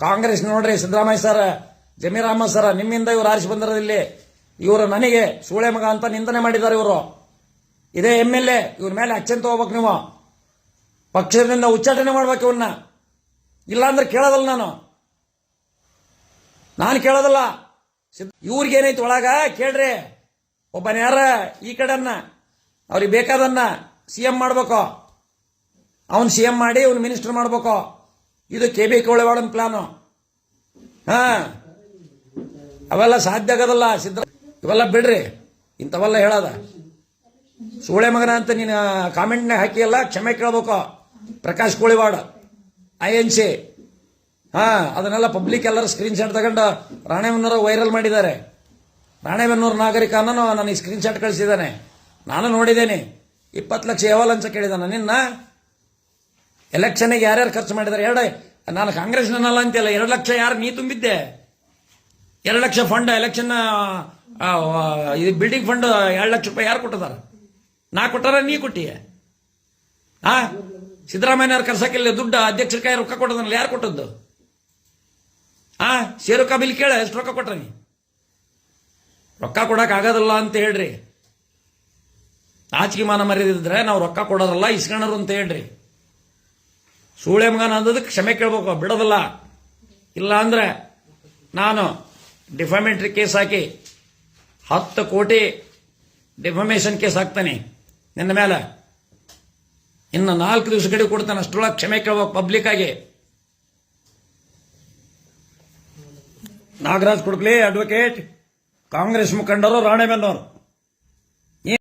ಕಾಂಗ್ರೆಸ್ ನೋಡ್ರಿ Siddaramaiah sir ಜಮೀರಾಮ sir, ನಿಮ್ಮಿಂದ ಇವರು ಆರಿಸಿ ಬಂದಿರೋದಿಲ್ಲಿ ಇವರು ನನಗೆ ಸೂಳೆ ಮಗ ಅಂತ ನಿಂದನೆ ಮಾಡಿದ್ದಾರೆ ಇವರು. ಇದೇ ಎಂ ಎಲ್ ಎ, ಇವ್ರ ಮೇಲೆ ಅಚ್ಚಂತ ಹೋಗ್ಬೇಕು ನೀವು. ಪಕ್ಷದಿಂದ ಉಚ್ಚಾಟನೆ ಮಾಡ್ಬೇಕು ಇವನ್ನ ಇಲ್ಲಾಂದ್ರೆ ಕೇಳೋದಲ್ಲ ನಾನು. ನಾನು ಕೇಳೋದಲ್ಲ. ಇವ್ರಿಗೇನೈತಿ ಒಳಗ? ಕೇಳ್ರಿ. ಒಬ್ಬನ ಯಾರ ಈ ಕಡೆನ್ನ ಅವ್ರಿಗೆ ಬೇಕಾದನ್ನ ಸಿ ಎಂ ಮಾಡ್ಬೇಕು. ಅವ್ನು ಸಿ ಎಂ ಮಾಡಿ, ಇವ್ನ ಮಿನಿಸ್ಟರ್ ಮಾಡ್ಬೇಕು. ಇದು ಕೆ ಬಿ ಕೋಳೆವಾಡನ್ ಪ್ಲಾನು ಹಾ. ಅವೆಲ್ಲ ಸಾಧ್ಯ ಆಗೋದಲ್ಲ ಸಿದ್ಧ. ಇವೆಲ್ಲ ಬಿಡ್ರಿ. ಇಂಥವೆಲ್ಲ ಹೇಳದ. ಸೂಳೆ ಮಗನ ಅಂತ ನೀನು ಕಾಮೆಂಟ್ನಾಗ ಹಾಕಿಯಲ್ಲ, ಕ್ಷಮೆ ಕೇಳಬೇಕು. Prakash Koliwad I N C ಹಾ, ಅದನ್ನೆಲ್ಲ ಪಬ್ಲಿಕ್ ಎಲ್ಲರೂ ಸ್ಕ್ರೀನ್ ಶಾಟ್ ತಗೊಂಡು ರಾಣೆಬೆನ್ನೂರು ವೈರಲ್ ಮಾಡಿದ್ದಾರೆ. ರಾಣೆಬೆನ್ನೂರು ನಾಗರಿಕ ಅನ್ನೋ ನನಗೆ ಸ್ಕ್ರೀನ್ ಶಾಟ್ ಕಳಿಸಿದ್ದಾನೆ. ನಾನು ನೋಡಿದ್ದೇನೆ. ಇಪ್ಪತ್ತು ಲಕ್ಷ ಯಾವ ಅಂತ ಕೇಳಿದ್ದಾನೆ. ನಿನ್ನ ಎಲೆಕ್ಷನ್ಗೆ ಯಾರ್ಯಾರು ಖರ್ಚು ಮಾಡಿದ್ದಾರೆ ಎರಡು. ನಾನು ಕಾಂಗ್ರೆಸ್ನಲ್ಲ ಅಂತಿಲ್ಲ ಎರಡು ಲಕ್ಷ ಯಾರು ನೀ ತುಂಬಿದ್ದೆ? ಎರಡು ಲಕ್ಷ ಫಂಡ್ ಎಲೆಕ್ಷನ್ ಇದು ಬಿಲ್ಡಿಂಗ್ ಫಂಡ್ ಎರಡು ಲಕ್ಷ ರೂಪಾಯಿ ಯಾರು ಕೊಟ್ಟಿದ್ದಾರೆ? ನಾ ಕೊಟ್ಟಾರ, ನೀ ಕೊಟ್ಟಿಯೇ? ಹಾ ಸಿದ್ದರಾಮಯ್ಯವ್ರು ಕರ್ಸಕ್ಕಿಲ್ಲ, ದುಡ್ಡು ಅಧ್ಯಕ್ಷರ ಕೈ ರೊಕ್ಕ ಕೊಟ್ಟದಲ್ಲ ಯಾರು ಕೊಟ್ಟದ್ದು? ಹಾ ಸೇರು ಬಿಲ್ ಕೇಳ, ಎಷ್ಟು ರೊಕ್ಕ ಕೊಟ್ರ ನೀ? ರೊಕ್ಕ ಆಗೋದಿಲ್ಲ ಅಂತ ಹೇಳ್ರಿ. ನಾಚಿಕೆ ಮಾನ ಮರ್ಯಾದಿದ್ರೆ ನಾವು ರೊಕ್ಕ ಕೊಡೋದಲ್ಲ ಇಸ್ಕಣರು ಅಂತ ಹೇಳ್ರಿ. ಸೂಳೆ ಮಗನ ಅಂದದಕ್ಕೆ ಕ್ಷಮೆ ಕೇಳ್ಬೇಕು, ಬಿಡೋದಲ್ಲ. ಇಲ್ಲ ಅಂದ್ರೆ ನಾನು ಡಿಫಾಮೆಂಟ್ರಿ ಕೇಸ್ ಹಾಕಿ ಹತ್ತು ಕೋಟಿ ಡಿಫಮೇಷನ್ ಕೇಸ್ ಹಾಕ್ತಾನೆ. ನಿನ್ನ ಮೇಲೆ. ಇನ್ನು ನಾಲ್ಕು ದಿವಸ ಗಡಿ ಕೊಡ್ತಾನೆ, ಅಷ್ಟರೊಳಗೆ ಕ್ಷಮೆ ಕೇಳ್ಬೇಕು ಪಬ್ಲಿಕ್ ಆಗಿ. ನಾಗರಾಜ್ ಕುಡ್ಕ್ಲಿ ಅಡ್ವೊಕೇಟ್ ಕಾಂಗ್ರೆಸ್ ಮುಖಂಡರು ರಾಣೆಬೆನ್ನವರು